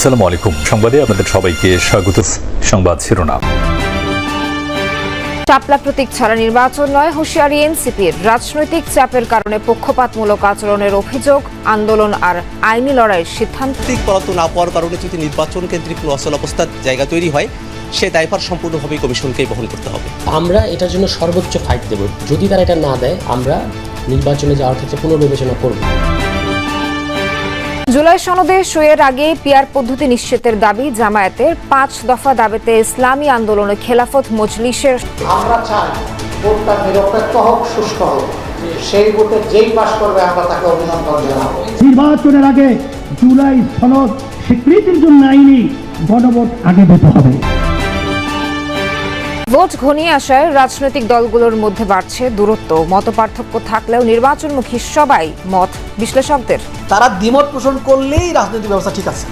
আসসালামু আলাইকুম। সংবাদে আপনাদের সবাইকে স্বাগত। সংবাদ শিরোনাম। চাপলা প্রতীক ছাড়া নির্বাচন নয় হুঁশিয়ারি এনসিপির রাজনৈতিক চাপের কারণে পক্ষপাতমূলক আচরণের অভিযোগ আন্দোলন আর আইনি লড়াইয়ের সিদ্ধান্ত। প্রতীক না পাওয়ার কারণে যদি নির্বাচন কেন্দ্রিক কোনো অচল অবস্থার জায়গা তৈরি হয় সে দায়ভার সম্পূর্ণভাবে কমিশনকেই বহন করতে হবে। আমরা এটার জন্য সর্বোচ্চ ফাইট দেব। যদি তারা এটা না দেয় আমরা নির্বাচনে যাওয়ার ক্ষেত্রে পুনর্বিবেচনা করব। জুলাই সনদে সইয়ের আগে পিয়ার পদ্ধতি নিশ্চিতের দাবি জামায়াতের পাঁচ দফা দাবিতে ইসলামী আন্দোলনে খেলাফত মজলিসের আমরা চাই ভোটটা নিরপেক্ষ হোক সুস্থ হোক। সেই ভোটে যেই পাশ করবে আমরা তাকে অভিনন্দন জানাব। নির্বাচনের আগে জুলাই সনদ স্বীকৃতির জন্য আইনি গণভোট আগে দিতে হবে। ভোট ঘনিয়ে আসায় রাজনৈতিক দলগুলোর মধ্যে বাড়ছে দূরত্ব। মতপার্থক্য থাকলেও নির্বাচনমুখী সবাই মত বিশ্লেষকদের। তারা দ্বিমত পোষণ করলেই রাজনৈতিক ব্যবস্থা ঠিক আছে।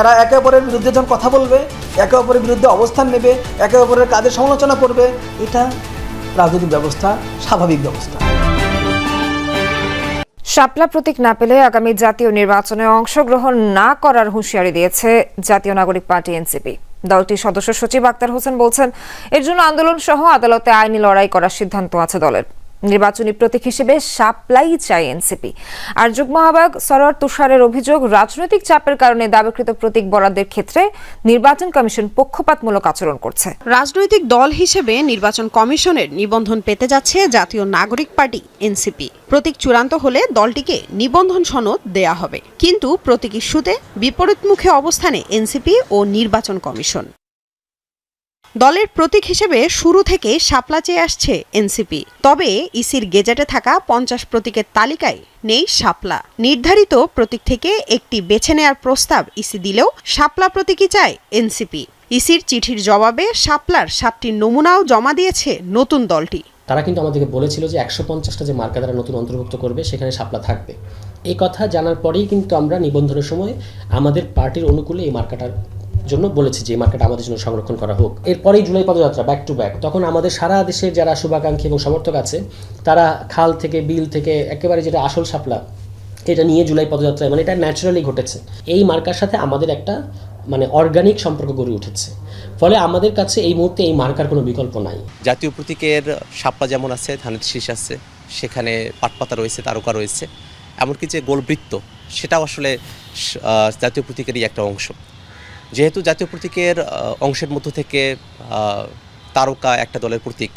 এরা একে অপরের বিরুদ্ধে যখন কথা বলবে একে অপরের বিরুদ্ধে অবস্থান নেবে একে অপরের কাজের সমালোচনা করবে এটা রাজনৈতিক ব্যবস্থা স্বাভাবিক ব্যবস্থা। শাপলা প্রতীক না পেলে আগামী জাতীয় নির্বাচনে অংশগ্রহণ না করার হুঁশিয়ারি দিয়েছে জাতীয় নাগরিক পার্টি এনসিপি। দলটির সদস্য সচিব আক্তার হোসেন বলছেন, এর জন্য আন্দোলন সহ আদালতে আইনি লড়াই করার সিদ্ধান্ত আছে দলের। নির্বাচনী প্রতীক হিসেবে সাপ্লাই চায় এনসিপি। আর যুগ্ম আহ্বায়ক সরোয়ার তুষারের অভিযোগ, রাজনৈতিক চাপের কারণে দাবিকৃত প্রতীক বরাদ্দের ক্ষেত্রে নির্বাচন কমিশন পক্ষপাতমূলক আচরণ করছে। রাজনৈতিক দল হিসেবে নির্বাচন কমিশনের নিবন্ধন পেতে যাচ্ছে জাতীয় নাগরিক পার্টি, এনসিপি। প্রতীক চূড়ান্ত হলে দলটিকে নিবন্ধন সনদ দেয়া হবে। কিন্তু প্রতীক ইস্যুতে বিপরীতমুখী অবস্থানে এনসিপি ও নির্বাচন কমিশন। দলের প্রতীক হিসেবে শুরু থেকে শাপলা চেয়ে আসছে এনসিপি। তবে ইসির গেজেটে থাকা পঞ্চাশ প্রতীকের তালিকায় নেই শাপলা। নির্ধারিত প্রতীক থেকে একটি বেছে নেয়ার প্রস্তাব ইসি দিলেও শাপলা প্রতীকই চায় এনসিপি। ইসির চিঠির জবাবে শাপলার সাতটি নমুনাও জমা দিয়েছে নতুন দলটি। তারা কিন্তু আমাদেরকে বলেছিল যে একশো পঞ্চাশটা যে মার্কা তারা নতুন অন্তর্ভুক্ত করবে, সেখানে শাপলা থাকবে। এই কথা জানার পরেই কিন্তু আমরা নিবন্ধনের সময় আমাদের পার্টির অনুকূলে এই মার্কাটার জন্য বলেছি যে মার্কেট আমাদের জন্য সংরক্ষণ করা হোক। এরপরেই জুলাই পদযাত্রা ব্যাক টু ব্যাক তখন আমাদের সারা দেশের যারা শুভাকাঙ্ক্ষী এবং সমর্থক আছে, তারা খাল থেকে, বিল থেকে, একেবারে যেটা আসল শাপলা, এটা নিয়ে জুলাই পদযাত্রায় মানে এটা ন্যাচারালি ঘটেছে। এই মার্কার সাথে আমাদের একটা মানে অর্গানিক সম্পর্ক গড়ে উঠেছে। ফলে আমাদের কাছে এই মুহূর্তে এই মার্কার কোনো বিকল্প নাই। জাতীয় প্রতীকের শাপলা যেমন আছে, ধানের শীষ আছে, সেখানে পাটপাতা রয়েছে, তারকা রয়েছে। এমনকি যে গোলবৃত্ত, সেটাও আসলে জাতীয় প্রতীকেরই একটা অংশ। যেহেতু জাতীয় প্রতীকের অংশের মধ্য থেকে তারকা একটা দলের প্রতীক,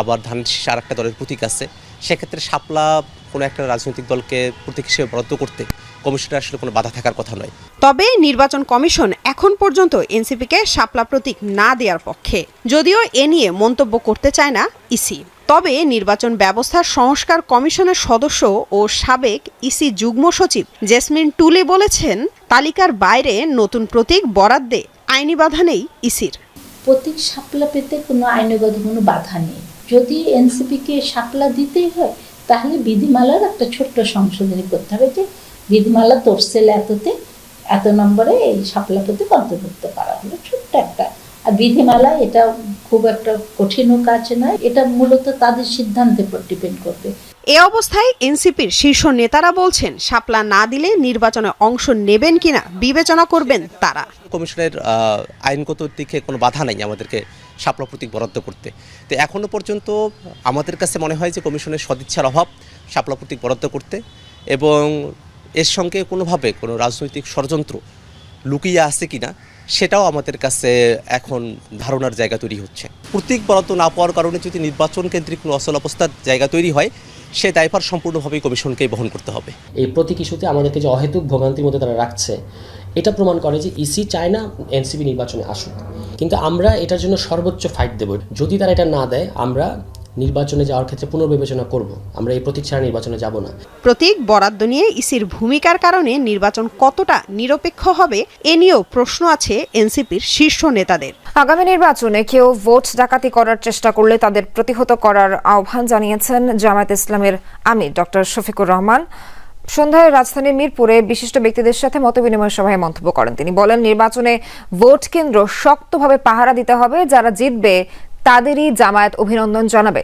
আবার ধানের আর একটা দলের প্রতীক আছে, সেক্ষেত্রে শাপলা কোনো একটা রাজনৈতিক দলকে প্রতীক হিসেবে বরাদ্দ করতে কমিশনের আসলে কোনো বাধা থাকার কথা নয়। তবে নির্বাচন কমিশন এখন পর্যন্ত এনসিপিকে শাপলা প্রতীক না দেওয়ার পক্ষে, যদিও এ নিয়ে মন্তব্য করতে চায় না ইসি। তবে নির্বাচন ব্যবস্থার সংস্কার কমিশনের সদস্য ও সাবেক ইসি যুগ্ম সচিব জেসমিন টুলে বলেছেন, তালিকার বাইরে নতুন প্রতীক বরাদ্দে আইনি বাধা নেই ইসির। প্রতীক সাপলা পেতে কোনো আইনগত কোনো বাধা নেই। যদি এনসিপিকে সাপলা দিতেই হয়, তাহলে বিধিমালার একটা ছোট্ট সংশোধনী করতে হবে যে বিধিমালা তোরসেল এততে, এত নম্বরে এই সাপলা প্রতীক অন্তর্ভুক্ত করা হলো। ছোট্ট একটা। আর বিধিমালা এটা খুব একটা কঠিনও কাজ নয়। এটা মূলত তাদের সিদ্ধান্তের উপর ডিপেন্ড করবে। এ অবস্থায় এনসিপির শীর্ষ নেতারা বলছেন সাপলা না দিলে নির্বাচনে অংশ নেবেন কিনা বিবেচনা করবেন তারা। কমিশনের আইনগত দিকে কোনো বাধা নাই আমাদেরকে শাপলা প্রতীক বরাদ্দ করতে। তো এখনও পর্যন্ত আমাদের কাছে মনে হয় যে কমিশনের সদিচ্ছার অভাব শাপলা প্রতীক বরাদ্দ করতে এবং এর সঙ্গে কোনোভাবে কোনো রাজনৈতিক ষড়যন্ত্র লুকিয়ে আছে কিনা সেটাও আমাদের কাছে এখন ধারণার জায়গা তৈরি হচ্ছে। প্রতীক বরাদ্দ না পাওয়ার কারণে যদি নির্বাচন কেন্দ্রিক কোনো অচল অবস্থার জায়গা তৈরি হয় সে দায়ভার সম্পূর্ণভাবে কমিশনকেই বহন করতে হবে। এই প্রতীক ইস্যুতে আমাদেরকে যে অহেতুক ভোগান্তির মধ্যে তারা রাখছে, এটা প্রমাণ করে যে ইসি চায় না এনসিপি নির্বাচনে আসুক। কিন্তু আমরা এটার জন্য সর্বোচ্চ ফাইট দেব। যদি তারা এটা না দেয়, আমরা নির্বাচনে যাওয়ার ক্ষেত্রে পুনর্বিবেচনা করব। আমরা এই প্রতীক ছাড়া নির্বাচনে যাব না। প্রতীক বরাদ্দ নিয়ে ইসির ভূমিকার কারণে নির্বাচন কতটা নিরপেক্ষ হবে এ নিয়েও প্রশ্ন আছে এনসিপির শীর্ষ নেতাদের। আগামী নির্বাচনে কেউ ভোট ডাকাতি করার চেষ্টা করলে তাদের প্রতিহত করার আহ্বান জানিয়েছেন জামায়াত ইসলামের আমির ডক্টর শফিকুর রহমান। সন্ধ্যায় রাজধানীর মিরপুরে বিশিষ্ট ব্যক্তিদের সাথে মতবিনিময় সভায় মন্তব্য করেন তিনি। বলেন নির্বাচনে ভোট কেন্দ্র শক্তভাবে পাহারা দিতে হবে যারা জিতবে তাদেরই জামায়াত অভিনন্দন জানাবে।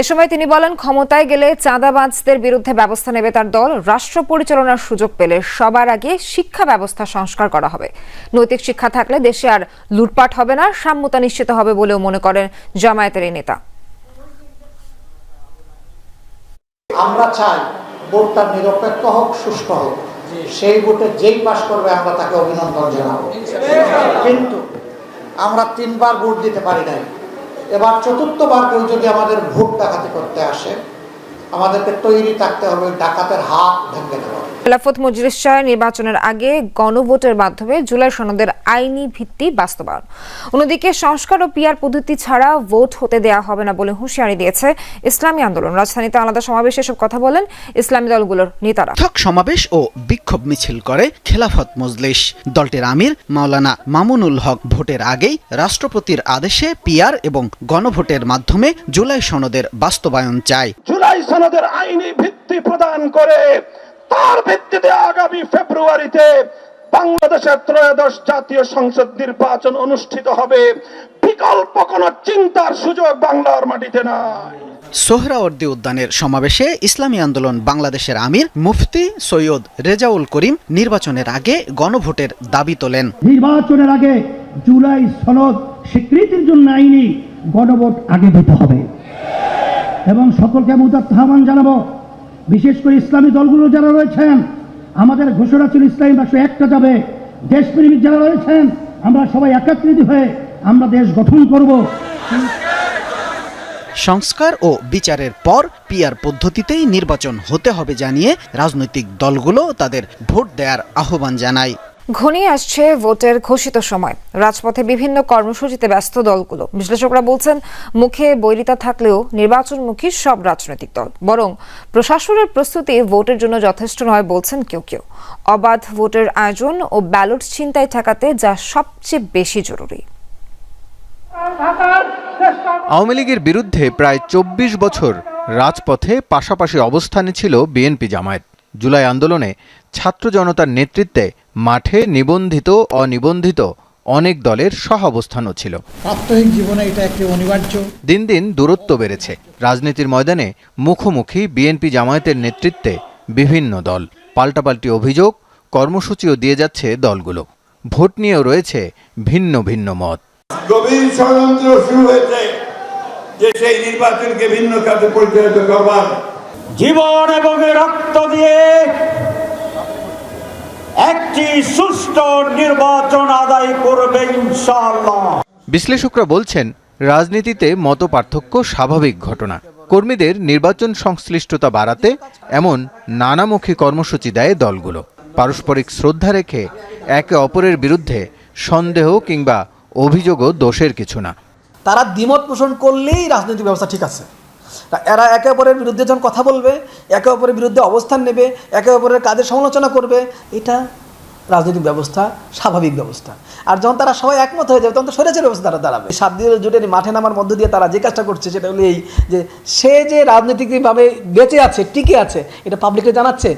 এ সময় তিনি বলেন, ক্ষমতায় গেলে চাঁদাবাজদের বিরুদ্ধে ব্যবস্থা নেবে তার দল। রাষ্ট্র পরিচালনার সুযোগ পেলে সবার আগে শিক্ষা ব্যবস্থা সংস্কার করা হবে। নৈতিক শিক্ষা থাকলে দেশে আর লুটপাট হবে না, সাম্যতা নিশ্চিত হবে বলেও মনে করেন জামায়াতের এই নেতা। আমরা চাই ভোটটা নিরপেক্ষ হোক, সুষ্ঠু হোক। সেই ভোটে যেই পাশ করবে, আমরা তাকে অভিনন্দন জানাব। কিন্তু আমরা তিনবার ভোট দিতে পারি নাই। এবার চতুর্থবার কেউ যদি আমাদের ভোট ডাকাতি করতে আসে, আমাদেরকে তৈরি থাকতে হবে ডাকাতের হাত ভেঙে দেওয়া খেলাফত মজলিস চায় নির্বাচনের আগে গণভোটের মাধ্যমে জুলাই সনদের আইনি ভিত্তি বাস্তবায়ন। অন্যদিকে সংস্কার ও পিয়ার পদ্ধতি ছাড়া ভোট হতে দেয়া হবে না বলে হুঁশিয়ারি দিয়েছে ইসলামী আন্দোলন। রাজধানীতে আলাদা সমাবেশে এসব কথা বলেন ইসলামী দলগুলোর নেতারা। পৃথক সমাবেশ ও বিক্ষোভ মিছিল করে খেলাফত মজলিস। দলটির আমির মাওলানা মামুনুল হক ভোটের আগেই রাষ্ট্রপতির আদেশে পিয়ার এবং গণভোটের মাধ্যমে জুলাই সনদের বাস্তবায়ন চায়। জুলাই সনদের আইনি ভিত্তি প্রদান করে তার ভিত্তিতে আগামী ফেব্রুয়ারিতে বাংলাদেশের ত্রয়োদশ জাতীয় সংসদ নির্বাচন অনুষ্ঠিত হবে। বিকল্প কোনো চিন্তার সুযোগ বাংলার মাটিতে নাই। সোহরাওয়ার্দী উদ্যানের সমাবেশে ইসলামী আন্দোলন বাংলাদেশের আমির মুফতি সৈয়দ রেজাউল করিম নির্বাচনের আগে গণভোটের দাবি তোলেন। নির্বাচনের আগে জুলাই সনদ স্বীকৃতির জন্য আইনি গণভোট আগে দিতে হবে। এবং সকলকে আমি আহ্বান জানাব বিশেষ করে ইসলামী দলগুলো যারা রয়েছেন, আমাদের ঘোষণা ছিল ইসলামী বাসু একটা যাবে, দেশপ্রেমিক যারা রয়েছেন, আমরা সবাই একাত্রিত হয়ে আমরা দেশ গঠন করব। সংস্কার ও বিচারের পর পিয়ার পদ্ধতিতেই নির্বাচন হতে হবে জানিয়ে রাজনৈতিক দলগুলো তাদের ভোট দেওয়ার আহ্বান জানায়। ঘনিয়ে আসছে ভোটের ঘোষিত সময়। রাজপথে বিভিন্ন কর্মসূচিতে ব্যস্ত দলগুলো। বিশ্লেষকরা বলছেন, মুখে বৈরিতা থাকলেও নির্বাচনমুখী সব রাজনৈতিক দল। বরং প্রশাসনের প্রস্তুতি ভোটের জন্য যথেষ্ট নয় বলছেন কেউ কেউ। অবাধ ভোটের আয়োজন ও ব্যালট ছিনতাই ঠেকাতে যা সবচেয়ে বেশি জরুরি। আওয়ামী লীগের বিরুদ্ধে প্রায় চব্বিশ বছর রাজপথে পাশাপাশি অবস্থানে ছিল বিএনপি জামায়াত। জুলাই আন্দোলনে ছাত্র জনতার নেতৃত্বে মাঠে নিবন্ধিত অনিবন্ধিত অনেক দলের সহ অবস্থানও ছিল। প্রাত্যহিক জীবনে এটা একটি অনিবার্য। দিন দিন দূরত্ব বেড়েছে। রাজনীতির ময়দানে মুখোমুখি বিএনপি জামায়াতের নেতৃত্বে বিভিন্ন দল। পাল্টাপাল্টি অভিযোগ কর্মসূচিও দিয়ে যাচ্ছে দলগুলো। ভোট নিয়েও রয়েছে ভিন্ন ভিন্ন মত। গভীর ষড়যন্ত্র শুরু হয়েছে যে সেই নির্বাচনকে ভিন্ন কাজে পরিচালিত করবার। জীবন এবং রক্ত দিয়ে একটি সুষ্ঠু নির্বাচন আদায় করবে ইনশাআল্লাহ। বিশ্লেষকরা বলছেন রাজনীতিতে মত পার্থক্য স্বাভাবিক ঘটনা। কর্মীদের নির্বাচন সংশ্লিষ্টতা বাড়াতে এমন নানামুখী কর্মসূচি দেয় দলগুলো। পারস্পরিক শ্রদ্ধা রেখে একে অপরের বিরুদ্ধে সন্দেহ কিংবা অভিযোগও দোষের কিছু না। তারা দ্বিমত পোষণ করলেই রাজনৈতিক ব্যবস্থা ঠিক আছে। এরা একে অপরের বিরুদ্ধে যখন কথা বলবে, একে অপরের বিরুদ্ধে অবস্থান নেবে, একে অপরের কাজের সমালোচনা করবে, এটা রাজনৈতিক ব্যবস্থা, স্বাভাবিক ব্যবস্থা। আর যখন তারা সবাই একমত হয়ে যাবে, তখন তো সরেছে ব্যবস্থা তারা দাঁড়াবে। সাত দিনের জোটের মাঠে নামার মধ্য দিয়ে তারা যে কাজটা করছে, সেটা হলো এই যে, সে যে রাজনৈতিকভাবে বেঁচে আছে, টিকে আছে, এটা পাবলিকে জানাচ্ছে।